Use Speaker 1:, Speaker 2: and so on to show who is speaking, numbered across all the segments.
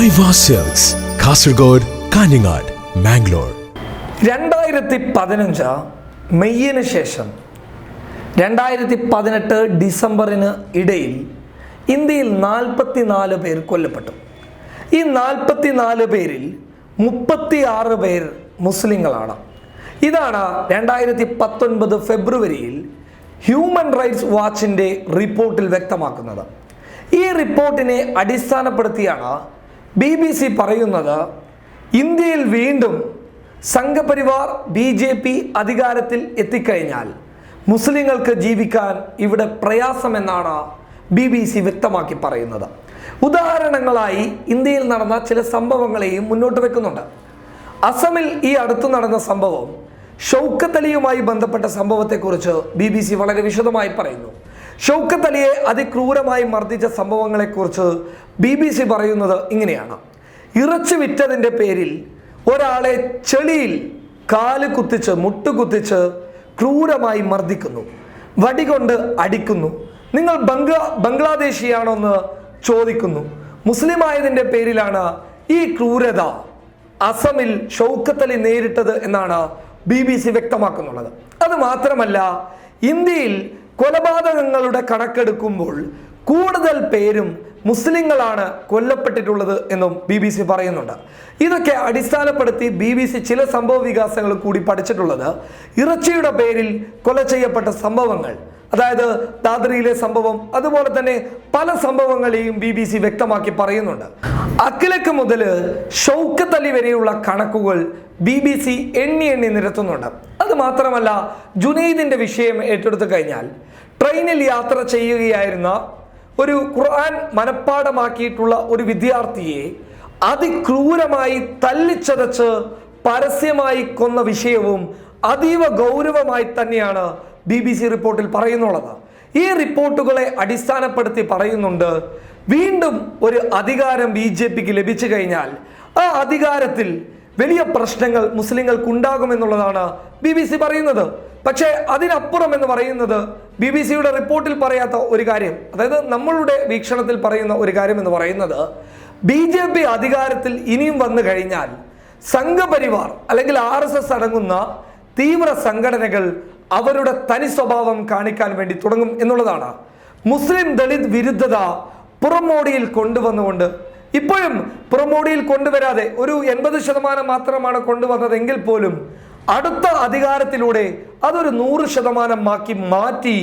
Speaker 1: മൈവ സെൽസ് കാസർഗോഡ് കാഞ്ഞങ്ങാട് മാംഗ്ലൂർ
Speaker 2: രണ്ടായിരത്തി പതിനഞ്ച് മെയ്യിന് ശേഷം രണ്ടായിരത്തി പതിനെട്ട് ഡിസംബറിന് ഇടയിൽ ഇന്ത്യയിൽ നാൽപ്പത്തി നാല് പേർ കൊല്ലപ്പെട്ടു. ഈ നാൽപ്പത്തി നാല് പേരിൽ മുപ്പത്തി ആറ് പേർ മുസ്ലിങ്ങളാണ്. ഇതാണ് രണ്ടായിരത്തി പത്തൊൻപത് ഫെബ്രുവരിയിൽ ഹ്യൂമൻ റൈറ്റ്സ് വാച്ചിന്റെ റിപ്പോർട്ടിൽ വ്യക്തമാക്കുന്നത്. ഈ റിപ്പോർട്ടിനെ അടിസ്ഥാനപ്പെടുത്തിയാണ് ബി ബി സി പറയുന്നത് ഇന്ത്യയിൽ വീണ്ടും സംഘപരിവാർ ബി ജെ പി അധികാരത്തിൽ എത്തിക്കഴിഞ്ഞാൽ മുസ്ലിങ്ങൾക്ക് ജീവിക്കാൻ ഇവിടെ പ്രയാസമെന്നാണ് ബി ബി സി വ്യക്തമാക്കി പറയുന്നത്. ഉദാഹരണങ്ങളായി ഇന്ത്യയിൽ നടന്ന ചില സംഭവങ്ങളെയും മുന്നോട്ട് വെക്കുന്നുണ്ട്. അസമിൽ ഈ അടുത്ത് നടന്ന സംഭവം ഷൗക്കത്തലിയുമായി ബന്ധപ്പെട്ട സംഭവത്തെക്കുറിച്ച് ബി ബി സി വളരെ വിശദമായി പറയുന്നു. ഷൗക്കത്ത് അലിയെ അതിക്രൂരമായി മർദ്ദിച്ച സംഭവങ്ങളെക്കുറിച്ച് ബി ബി സി പറയുന്നത് ഇങ്ങനെയാണ്. ഇറച്ചു വിറ്റതിന്റെ പേരിൽ ഒരാളെ ചെളിയിൽ കാൽ കുത്തിച്ച് മുട്ടുകുത്തിച്ച് ക്രൂരമായി മർദ്ദിക്കുന്നു. വടികൊണ്ട് അടിക്കുന്നു. നിങ്ങൾ ബംഗ്ല ബംഗ്ലാദേശിയാണോന്ന് ചോദിക്കുന്നു. മുസ്ലിം ആയതിന്റെ പേരിലാണ് ഈ ക്രൂരത അസമിൽ ഷൗക്കത്തലി നേരിട്ടത് എന്നാണ് ബി ബി സി വ്യക്തമാക്കുന്നുള്ളത്. അത് മാത്രമല്ല ഇന്ത്യയിൽ കൊലപാതകങ്ങളുടെ കണക്കെടുക്കുമ്പോൾ കൂടുതൽ പേരും മുസ്ലിങ്ങളാണ് കൊല്ലപ്പെട്ടിട്ടുള്ളത് എന്നും ബി ബി സി പറയുന്നുണ്ട്. ഇതൊക്കെ അടിസ്ഥാനപ്പെടുത്തി ബി ബി സി ചില സംഭവ വികാസങ്ങൾ കൂടി പഠിച്ചിട്ടുള്ളത് ഇറച്ചിയുടെ പേരിൽ കൊല ചെയ്യപ്പെട്ട സംഭവങ്ങൾ. അതായത് ദാദ്രിയിലെ സംഭവം അതുപോലെ തന്നെ പല സംഭവങ്ങളെയും ബി ബി സി വ്യക്തമാക്കി പറയുന്നുണ്ട്. അഖിലക്ക് മുതൽ ഷൗക്കത്ത് അലി വരെയുള്ള കണക്കുകൾ ബി ബി സി എണ്ണി എണ്ണി നിരത്തുന്നുണ്ട്. അത് മാത്രമല്ല ജുനൈദിന്റെ വിഷയം ഏറ്റെടുത്തു കഴിഞ്ഞാൽ ട്രെയിനിൽ യാത്ര ചെയ്യുകയായിരുന്ന ഒരു ഖുർആൻ മനഃപ്പാടമാക്കിയിട്ടുള്ള ഒരു വിദ്യാർത്ഥിയെ അതിക്രൂരമായി തല്ലിച്ചതച്ച് പരസ്യമായി കൊന്ന വിഷയവും അതീവ ഗൗരവമായി തന്നെയാണ് ബി ബി സി റിപ്പോർട്ടിൽ പറയുന്നുള്ളത്. ഈ റിപ്പോർട്ടുകളെ അടിസ്ഥാനപ്പെടുത്തി പറയുന്നുണ്ട് വീണ്ടും ഒരു അധികാരം ബി ജെ പിക്ക് ലഭിച്ചു കഴിഞ്ഞാൽ ആ അധികാരത്തിൽ വലിയ പ്രശ്നങ്ങൾ മുസ്ലിങ്ങൾക്ക് ഉണ്ടാകുമെന്നുള്ളതാണ് ബി ബി സി പറയുന്നത്. പക്ഷേ അതിനപ്പുറം എന്ന് പറയുന്നത് ബി ബി സിയുടെ റിപ്പോർട്ടിൽ പറയാത്ത ഒരു കാര്യം അതായത് നമ്മളുടെ വീക്ഷണത്തിൽ പറയുന്ന ഒരു കാര്യം എന്ന് പറയുന്നത് ബി ജെ പി അധികാരത്തിൽ ഇനിയും വന്നു കഴിഞ്ഞാൽ സംഘപരിവാർ അല്ലെങ്കിൽ ആർ എസ് എസ് അടങ്ങുന്ന തീവ്ര സംഘടനകൾ അവരുടെ തനി സ്വഭാവം കാണിക്കാൻ വേണ്ടി തുടങ്ങും എന്നുള്ളതാണ്. മുസ്ലിം ദളിത് വിരുദ്ധത പുറമോടിയിൽ കൊണ്ടുവന്നുകൊണ്ട് ഇപ്പോഴും പുറമോടിയിൽ കൊണ്ടുവരാതെ ഒരു എൺപത് ശതമാനം മാത്രമാണ് കൊണ്ടുവന്നതെങ്കിൽ പോലും അടുത്ത അധികാരത്തിലൂടെ അതൊരു നൂറ് ശതമാനമാക്കി മാറ്റി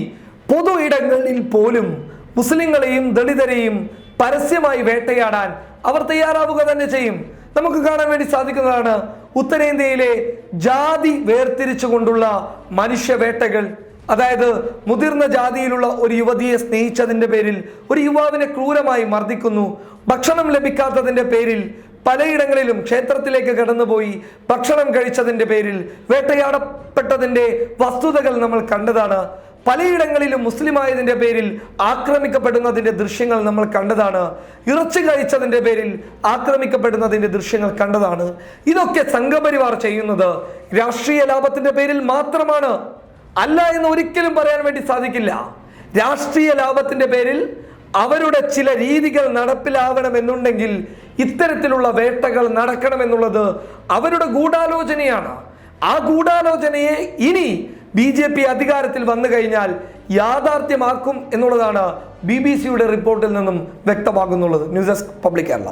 Speaker 2: പൊതു ഇടങ്ങളിൽ പോലും മുസ്ലിങ്ങളെയും ദളിതരെയും പരസ്യമായി വേട്ടയാടാൻ അവർ തയ്യാറാവുക തന്നെ ചെയ്യും. നമുക്ക് കാണാൻ വേണ്ടി സാധിക്കുന്നതാണ് ഉത്തരേന്ത്യയിലെ ജാതി വേർതിരിച്ചുകൊണ്ടുള്ള മനുഷ്യവേട്ടകൾ അതായത് മുതിർന്ന ജാതിയിലുള്ള ഒരു യുവതിയെ സ്നേഹിച്ചതിന്റെ പേരിൽ ഒരു യുവാവിനെ ക്രൂരമായി മർദ്ദിക്കുന്നു. ഭക്ഷണം ലഭിക്കാത്തതിന്റെ പേരിൽ പലയിടങ്ങളിലും ക്ഷേത്രത്തിലേക്ക് കടന്നുപോയി ഭക്ഷണം കഴിച്ചതിന്റെ പേരിൽ വേട്ടയാടപ്പെട്ടതിന്റെ വസ്തുതകൾ നമ്മൾ കണ്ടതാണ്. പലയിടങ്ങളിലും മുസ്ലിം ആയതിന്റെ പേരിൽ ആക്രമിക്കപ്പെടുന്നതിന്റെ ദൃശ്യങ്ങൾ നമ്മൾ കണ്ടതാണ്. ഇറച്ചി കഴിച്ചതിന്റെ പേരിൽ ആക്രമിക്കപ്പെടുന്നതിന്റെ ദൃശ്യങ്ങൾ കണ്ടതാണ്. ഇതൊക്കെ സംഘപരിവാർ ചെയ്യുന്നത് രാഷ്ട്രീയ ലാഭത്തിന്റെ പേരിൽ മാത്രമാണ്. അല്ല എന്ന് ഒരിക്കലും പറയാൻ വേണ്ടി സാധിക്കില്ല. രാഷ്ട്രീയ ലാഭത്തിന്റെ പേരിൽ അവരുടെ ചില രീതികൾ നടപ്പിലാവണമെന്നുണ്ടെങ്കിൽ ഇത്തരത്തിലുള്ള വേട്ടകൾ നടക്കണമെന്നുള്ളത് അവരുടെ ഗൂഢാലോചനയാണ്. ആ ഗൂഢാലോചനയെ ഇനി ബി ജെ പി അധികാരത്തിൽ വന്നു കഴിഞ്ഞാൽ യാഥാർത്ഥ്യമാക്കും എന്നുള്ളതാണ് ബി ബി സിയുടെ റിപ്പോർട്ടിൽ നിന്നും വ്യക്തമാകുന്നുള്ളത്. News desk public Kerala.